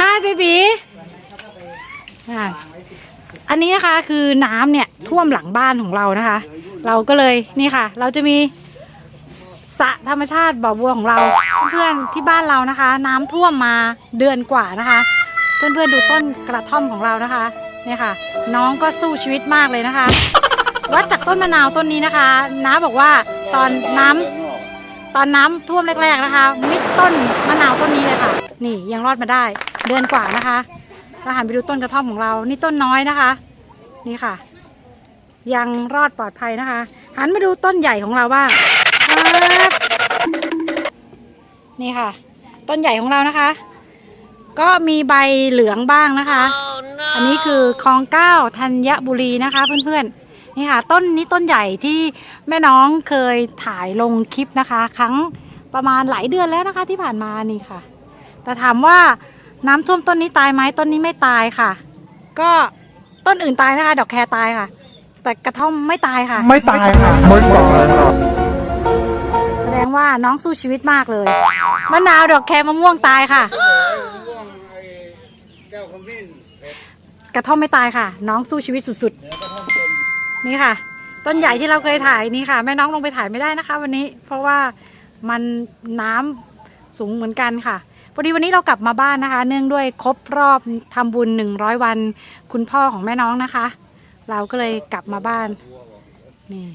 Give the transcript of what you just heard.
Hi baby อะอันนี้นะคะคือน้ำเนี่ยท่วมหลังบ้านของเรานะคะ เราก็เลยนี่ค่ะ เราจะมีสระธรรมชาติบ่อบัวของเรา เพื่อนๆที่บ้านเรานะคะ น้ำท่วมมาเดือนกว่านะคะ เพื่อนๆดูต้นกระท่อมของเรานะคะเนี่ยค่ะ น้องก็สู้ชีวิตมากเลยนะคะ วัดจากต้นมะนาวต้นนี้นะคะ น้าบอกว่าตอนน้ำตอนน้ำท่วมแรกๆนะคะ มิดต้นมะนาวต้นนี้เลยค่ะ นี่ยังรอดมาได้ เดือนกว่านะคะเราหันไปดูต้นกระท่อมของเรา นี่ต้นน้อยนะคะ นี่ค่ะ ยังรอดปลอดภัยนะคะ หันมาดูต้นใหญ่ของเราบ้างนี่ค่ะ ต้นใหญ่ของเรานะคะ ก็มีใบเหลืองบ้างนะคะอันนี้คือคลองเก้าธัญบุรีนะคะ เพื่อนๆนี่ค่ะ ต้นนี้ต้นใหญ่ที่แม่น้องเคยถ่ายลงคลิปนะคะ ครั้งประมาณหลายเดือนแล้วนะคะที่ผ่านมานี่ค่ะ แต่ถามว่าน้ำท่วมต้นนี้ตายไหมต้นนี้ไม่ตายค่ะ ก็ต้นอื่นตายนะคะ ดอกแครตายค่ะ แต่กระท่อมไม่ตายค่ะ ไม่ตายค่ะไม่ตายค่ะแสดงว่าน้องสู้ชีวิตมากเลยมะนาวดอกแครมะม่วงตายค่ะกระท่อมไม่ตายค่ะ น้องสู้ชีวิตสุดๆนี่ค่ะ ต้นใหญ่ที่เราเคยถ่ายนี่ค่ะ แม่น้องลงไปถ่ายไม่ได้นะคะ วันนี้ เพราะว่ามันน้ำสูงเหมือนกันค่ะ พอดีวันนี้เรากลับมาบ้านนะคะ เนื่องด้วยครบรอบทำบุญ 100 วัน คุณพ่อของแม่น้องนะคะ เราก็เลยกลับมาบ้านนี่